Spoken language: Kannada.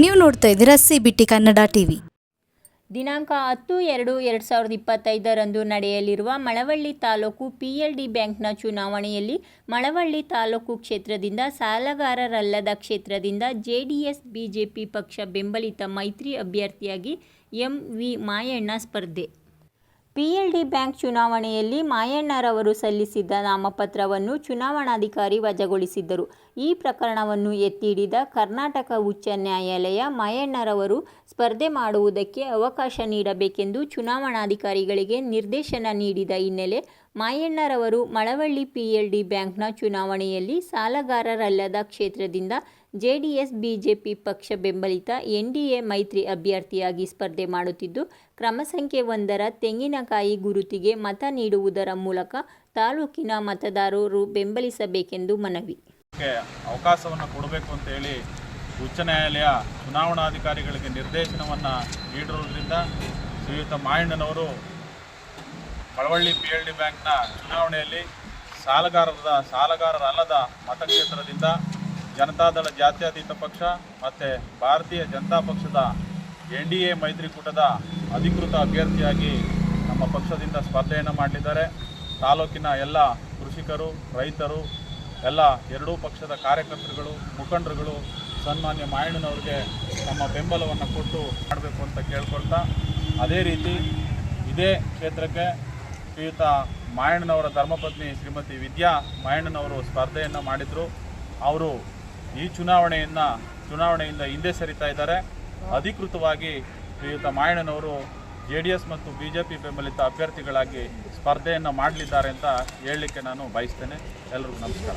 ನೀವು ನೋಡ್ತಾ ಇದ್ದೀರಾ ಸಿ ಬಿಟಿ ಕನ್ನಡ ಟಿವಿ. ದಿನಾಂಕ ಹತ್ತು ಎರಡು ಎರಡು ಸಾವಿರದ ಇಪ್ಪತ್ತೈದರಂದು ನಡೆಯಲಿರುವ ಮಳವಳ್ಳಿ ತಾಲೂಕು ಪಿಎಲ್ಡಿ ಬ್ಯಾಂಕ್ನ ಚುನಾವಣೆಯಲ್ಲಿ ಮಳವಳ್ಳಿ ತಾಲೂಕು ಕ್ಷೇತ್ರದಿಂದ ಸಾಲಗಾರರಲ್ಲದ ಕ್ಷೇತ್ರದಿಂದ ಜೆಡಿಎಸ್ ಬಿಜೆಪಿ ಪಕ್ಷ ಬೆಂಬಲಿತ ಮೈತ್ರಿ ಅಭ್ಯರ್ಥಿಯಾಗಿ ಎಂ ವಿ ಮಾಯಣ್ಣ ಸ್ಪರ್ಧೆ. ಪಿಎಲ್ಡಿ ಬ್ಯಾಂಕ್ ಚುನಾವಣೆಯಲ್ಲಿ ಮಾಯಣ್ಣರವರು ಸಲ್ಲಿಸಿದ್ದ ನಾಮಪತ್ರವನ್ನು ಚುನಾವಣಾಧಿಕಾರಿ ವಜಾಗೊಳಿಸಿದ್ದರು. ಈ ಪ್ರಕರಣವನ್ನು ಎತ್ತಿ ಹಿಡಿದ ಕರ್ನಾಟಕ ಉಚ್ಚ ನ್ಯಾಯಾಲಯ ಮಾಯಣ್ಣರವರು ಸ್ಪರ್ಧೆ ಮಾಡುವುದಕ್ಕೆ ಅವಕಾಶ ನೀಡಬೇಕೆಂದು ಚುನಾವಣಾಧಿಕಾರಿಗಳಿಗೆ ನಿರ್ದೇಶನ ನೀಡಿದ ಹಿನ್ನೆಲೆ ಮಾಯಣ್ಣರವರು ಮಳವಳ್ಳಿ ಪಿಎಲ್ಡಿ ಬ್ಯಾಂಕ್ನ ಚುನಾವಣೆಯಲ್ಲಿ ಸಾಲಗಾರರಲ್ಲದ ಕ್ಷೇತ್ರದಿಂದ ಜೆಡಿಎಸ್, ಬಿಜೆಪಿ ಪಕ್ಷ ಬೆಂಬಲಿತ ಎನ್ಡಿಎ ಮೈತ್ರಿ ಅಭ್ಯರ್ಥಿಯಾಗಿ ಸ್ಪರ್ಧೆ ಮಾಡುತ್ತಿದ್ದು, ಕ್ರಮ ಸಂಖ್ಯೆ ಒಂದರ ತೆಂಗಿನಕಾಯಿ ಗುರುತಿಗೆ ಮತ ನೀಡುವುದರ ಮೂಲಕ ತಾಲೂಕಿನ ಮತದಾರರು ಬೆಂಬಲಿಸಬೇಕೆಂದು ಮನವಿ. ಅವಕಾಶವನ್ನು ಕೊಡಬೇಕು ಅಂತ ಹೇಳಿ ಉಚ್ಚ ನ್ಯಾಯಾಲಯ ಚುನಾವಣಾಧಿಕಾರಿಗಳಿಗೆ ನಿರ್ದೇಶನವನ್ನು ನೀಡಿರುವುದರಿಂದ ಶ್ರೀಯುತ ಮಾಯಣ್ಣನವರು ಮಳವಳ್ಳಿ ಪಿ ಎಲ್ ಡಿ ಬ್ಯಾಂಕ್ನ ಚುನಾವಣೆಯಲ್ಲಿ ಸಾಲಗಾರರದ, ಸಾಲಗಾರರಲ್ಲದ ಮತಕ್ಷೇತ್ರದಿಂದ ಜನತಾದಳ ಜಾತ್ಯತೀತ ಪಕ್ಷ ಮತ್ತು ಭಾರತೀಯ ಜನತಾ ಪಕ್ಷದ ಎನ್ ಡಿ ಎ ಮೈತ್ರಿಕೂಟದ ಅಧಿಕೃತ ಅಭ್ಯರ್ಥಿಯಾಗಿ ನಮ್ಮ ಪಕ್ಷದಿಂದ ಸ್ಪರ್ಧೆಯನ್ನು ಮಾಡಲಿದ್ದಾರೆ. ತಾಲೂಕಿನ ಎಲ್ಲ ಕೃಷಿಕರು, ರೈತರು, ಎಲ್ಲ ಎರಡೂ ಪಕ್ಷದ ಕಾರ್ಯಕರ್ತರುಗಳು, ಮುಖಂಡರುಗಳು ಸನ್ಮಾನ್ಯ ಮಾಯಣ್ಣನವ್ರಿಗೆ ತಮ್ಮ ಬೆಂಬಲವನ್ನು ಕೊಟ್ಟು ಮಾಡಬೇಕು ಅಂತ ಕೇಳ್ಕೊಳ್ತಾ, ಅದೇ ರೀತಿ ಇದೇ ಕ್ಷೇತ್ರಕ್ಕೆ ಶ್ರೀಯುತ ಮಾಯಣ್ಣನವರ ಧರ್ಮಪತ್ನಿ ಶ್ರೀಮತಿ ವಿದ್ಯಾ ಮಾಯಣ್ಣನವರು ಸ್ಪರ್ಧೆಯನ್ನು ಮಾಡಿದರು. ಅವರು ಈ ಚುನಾವಣೆಯನ್ನು, ಚುನಾವಣೆಯಿಂದ ಹಿಂದೆ ಸರಿತಾ ಇದ್ದಾರೆ. ಅಧಿಕೃತವಾಗಿ ಶ್ರೀಯುತ ಮಾಯಣ್ಣನವರು ಜೆ ಡಿ ಎಸ್ ಮತ್ತು ಬಿ ಜೆ ಪಿ ಬೆಂಬಲಿತ ಅಭ್ಯರ್ಥಿಗಳಾಗಿ ಸ್ಪರ್ಧೆಯನ್ನು ಮಾಡಲಿದ್ದಾರೆ ಅಂತ ಹೇಳಲಿಕ್ಕೆ ನಾನು ಬಯಸ್ತೇನೆ. ಎಲ್ಲರಿಗೂ ನಮಸ್ಕಾರ.